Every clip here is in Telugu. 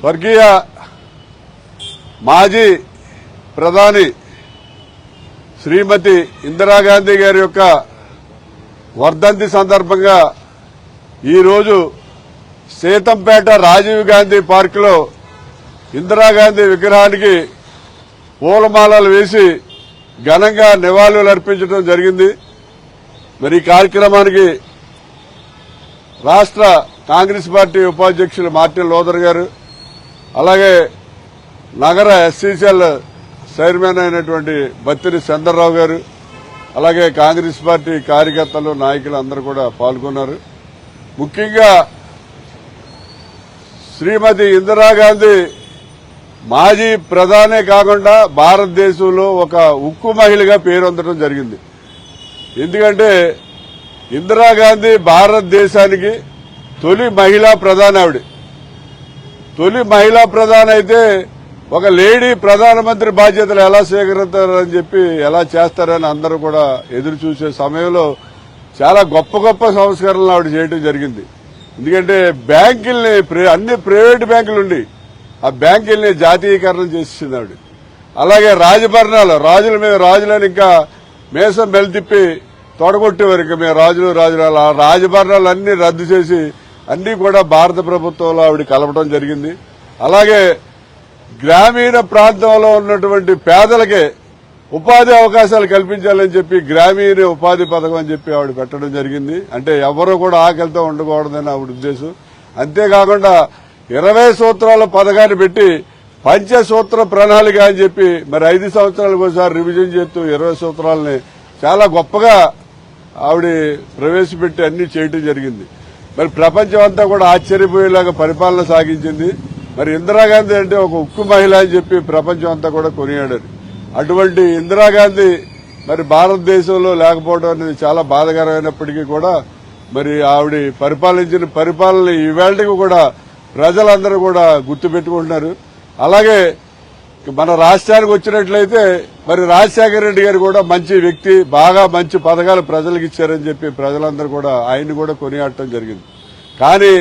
స్వర్గీయ మాజీ ప్రధాని శ్రీమతి ఇందిరాగాంధీ గారి యొక్క వర్ధంతి సందర్భంగా ఈరోజు సీతంపేట రాజీవ్ గాంధీ పార్కులో ఇందిరాగాంధీ విగ్రహానికి పూలమాలలు వేసి ఘనంగా నివాళులు అర్పించడం జరిగింది. మరి ఈ కార్యక్రమానికి రాష్ట్ర కాంగ్రెస్ పార్టీ ఉపాధ్యక్షులు మార్టిన్ లోదర్ గారు అలాగే నగర ఎస్సీసీఎల్ చైర్మన్ అయినటువంటి బత్తిరి చంద్రరావు గారు అలాగే కాంగ్రెస్ పార్టీ కార్యకర్తలు నాయకులు అందరూ కూడా పాల్గొన్నారు. ముఖ్యంగా శ్రీమతి ఇందిరాగాంధీ మాజీ ప్రధానే కాకుండా భారతదేశంలో ఒక ఉక్కు మహిళగా పేరొందడం జరిగింది. ఎందుకంటే ఇందిరాగాంధీ భారతదేశానికి తొలి మహిళా ప్రధాని ఆవిడ తొలి మహిళా ప్రధాని అయితే ఒక లేడీ ప్రధానమంత్రి బాధ్యతలు ఎలా స్వీకరిస్తారని చెప్పి ఎలా చేస్తారని అందరూ కూడా ఎదురు చూసే సమయంలో చాలా గొప్ప గొప్ప సంస్కరణలు ఆవిడ చేయడం జరిగింది. ఎందుకంటే బ్యాంకుల్ని ప్ర- అన్ని ప్రైవేట్ బ్యాంకులుండి ఆ బ్యాంకుల్ని జాతీయకరణ చేసింది ఆవిడ. అలాగే రాజభరణాలు రాజుల మీద రాజులని ఇంకా మేసం బెల్తిప్పి తొడగొట్టేవారు ఇంకా మేము రాజులు రాజులు ఆ రాజభరణాలు రద్దు చేసి అన్ని కూడా భారత ప్రభుత్వంలో ఆవిడ కలపడం జరిగింది. అలాగే గ్రామీణ ప్రాంతంలో ఉన్నటువంటి పేదలకే ఉపాధి అవకాశాలు కల్పించాలని చెప్పి గ్రామీణ ఉపాధి పథకం అని చెప్పి ఆవిడ పెట్టడం జరిగింది. అంటే ఎవరు కూడా ఆకలితో ఉండకూడదని ఆవిడ ఉద్దేశం. అంతేకాకుండా ఇరవై సూత్రాల పథకాన్ని పెట్టి పంచసూత్ర ప్రణాళిక అని చెప్పి మరి ఐదు సంవత్సరాలకు ఒకసారి రివిజన్ చేస్తూ ఇరవై సూత్రాలని చాలా గొప్పగా ఆవిడ ప్రవేశపెట్టి అన్ని చేయటం జరిగింది. మరి ప్రపంచం అంతా కూడా ఆశ్చర్యపోయేలాగా పరిపాలన సాగించింది. మరి ఇందిరాగాంధీ అంటే ఒక ఉక్కు మహిళ అని చెప్పి ప్రపంచం అంతా కూడా కొనియాడారు. అటువంటి ఇందిరాగాంధీ మరి భారతదేశంలో లేకపోవడం అనేది చాలా బాధకరమైనప్పటికీ కూడా మరి ఆవిడ పరిపాలించిన పరిపాలన ఈవేళకి కూడా ప్రజలందరూ కూడా గుర్తుపెట్టుకుంటున్నారు. అలాగే మన రాష్ట్రానికి వచ్చినట్లయితే మరి రాజశేఖర రెడ్డి గారు కూడా మంచి వ్యక్తి బాగా మంచి పథకాలు ప్రజలకు ఇచ్చారని చెప్పి ప్రజలందరూ కూడా ఆయన్ని కూడా కొనియాడటం జరిగింది. కానీ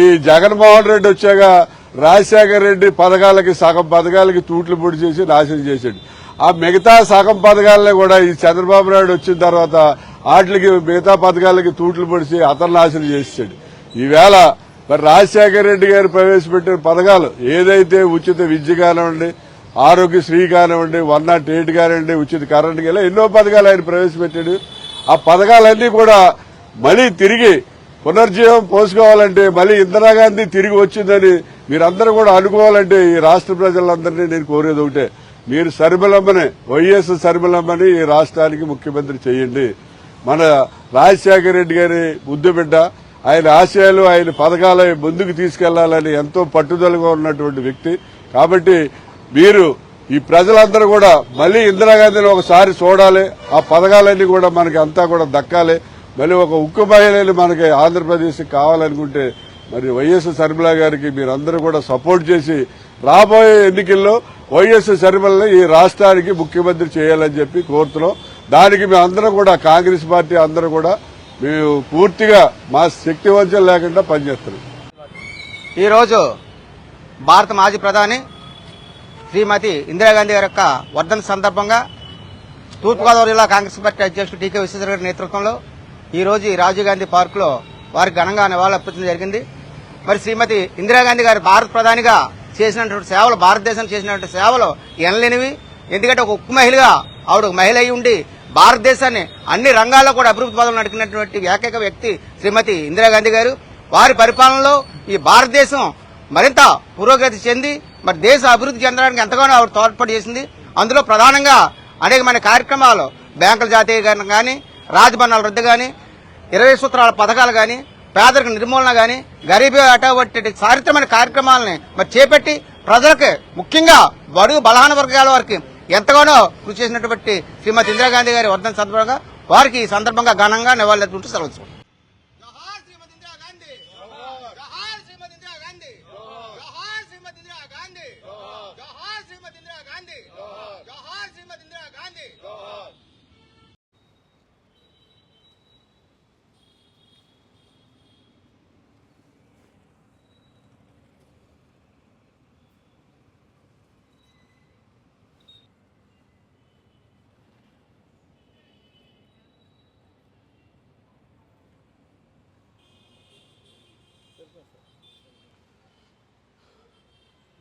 ఈ జగన్మోహన్ రెడ్డి వచ్చాక రాజశేఖర రెడ్డి పథకాలకి సగం పథకాలకి తూట్లు పొడి చేసి నాశనం చేశాడు. ఆ మిగతా సగం పథకాలని కూడా ఈ చంద్రబాబు నాయుడు వచ్చిన తర్వాత వాటికి మిగతా పథకాలకి తూట్లు పొడిచి అతను నాశనం చేసాడు ఈవేళ మరి రాజశేఖర రెడ్డి గారు ప్రవేశపెట్టిన పథకాలు ఏదైతే ఉచిత విద్య కానివ్వండి ఆరోగ్యశ్రీ కానివ్వండి వన్ నాట్ ఎయిట్ కానివ్వండి ఉచిత కరెంట్ ఇలా ఎన్నో పథకాలు ఆయన ప్రవేశపెట్టాడు. ఆ పథకాలన్నీ కూడా మళ్ళీ తిరిగి పునర్జీవం పోసుకోవాలంటే మళ్ళీ ఇందిరాగాంధీ తిరిగి వచ్చిందని మీరందరూ కూడా అనుకోవాలంటే ఈ రాష్ట్ర ప్రజలందరినీ నేను కోరేది ఒకటే. మీరు సరిమలమ్మని వైఎస్ సరిమలమ్మని ఈ రాష్ట్రానికి ముఖ్యమంత్రి చేయండి. మన రాజశేఖర రెడ్డి గారి ముద్దు బిడ్డ ఆయన ఆశయాలు ఆయన పథకాలు ముందుకు తీసుకెళ్ళాలని ఎంతో పట్టుదలగా ఉన్నటువంటి వ్యక్తి. కాబట్టి మీరు ఈ ప్రజలందరూ కూడా మళ్ళీ ఇందిరాగాంధీని ఒకసారి చూడాలి. ఆ పథకాలన్నీ కూడా మనకి అంతా కూడా దక్కాలి. మళ్ళీ ఒక ఉక్కు మహిళని మనకి ఆంధ్రప్రదేశ్ కావాలనుకుంటే మరి వైఎస్ శర్మిల గారికి మీరందరూ కూడా సపోర్ట్ చేసి రాబోయే ఎన్నికల్లో వైఎస్ శర్మిలని ఈ రాష్ట్రానికి ముఖ్యమంత్రి చేయాలని చెప్పి కోరుతున్నాం. దానికి మేము అందరం కూడా కాంగ్రెస్ పార్టీ అందరూ కూడా మేము పూర్తిగా మా శక్తి వంచన లేకుండా పనిచేస్తున్నాం. ఈరోజు భారత మాజీ ప్రధాని శ్రీమతి ఇందిరాగాంధీ గారి యొక్క వర్ధన సందర్భంగా తూర్పుగోదావరి జిల్లా కాంగ్రెస్ పార్టీ అధ్యక్షుడు టీకే విశ్వేశ్వర గారి నేతృత్వంలో ఈ రోజు రాజీవ్ గాంధీ పార్కులో వారికి ఘనంగా నివాళులర్పించడం జరిగింది. మరి శ్రీమతి ఇందిరాగాంధీ గారు భారత ప్రధానిగా చేసినటువంటి సేవలు భారతదేశానికి చేసినటువంటి సేవలు ఎనలేనివి. ఎందుకంటే ఒక ఉక్కు మహిళగా ఆవిడ ఒక మహిళ అయి ఉండి భారతదేశాన్ని అన్ని రంగాల్లో కూడా అభివృద్ధి పదవులు నడిపినటువంటి ఏకైక వ్యక్తి శ్రీమతి ఇందిరాగాంధీ గారు. వారి పరిపాలనలో ఈ భారతదేశం మరింత పురోగతి చెంది మరి దేశ అభివృద్ధి చెందడానికి ఎంతగానో ఆవిడ తోడ్పాటు చేసింది. అందులో ప్రధానంగా అనేకమైన కార్యక్రమాలు బ్యాంకుల జాతీయకరణ కానీ రాజభవనాల రద్దు కానీ ఇరవై సూత్రాల పథకాలు కానీ పేదరిక నిర్మూలన కానీ గరీబీ అటువంటి చారిత్రమైన కార్యక్రమాలని మరి చేపట్టి ప్రజలకు ముఖ్యంగా బడుగు బలహాన వర్గాల వారికి ఎంతగానో కృషి చేసినటువంటి శ్రీమతి ఇందిరాగాంధీ గారి వర్ధన సందర్భంగా వారికి ఈ సందర్భంగా ఘనంగా నివాళులర్పించు సెలవు జోహార్ శ్రీమతి ఇందిరా గాంధీ జోహార్ శ్రీమతి ఇందిరా గాంధీ జోహార్ శ్రీమతి ఇందిరా గాంధీ జోహార్ శ్రీమతి ఇందిరా గాంధీ జోహార్ శ్రీమతి ఇందిరా గాంధీ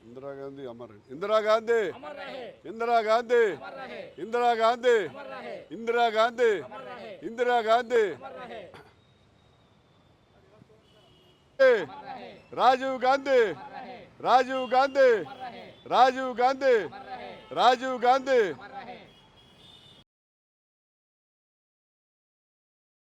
ఇందిరాగాంధీ అమర్ ఇందిరాగాంధీ ఇందిరాగాంధీ ఇందిరాగాంధీ ఇందిరాగాంధీ ఇందిరాగాంధీ రాజీవ్ గాంధీ రాజీవ్ గాంధీ రాజీవ్ గాంధీ రాజీవ్ గాంధీ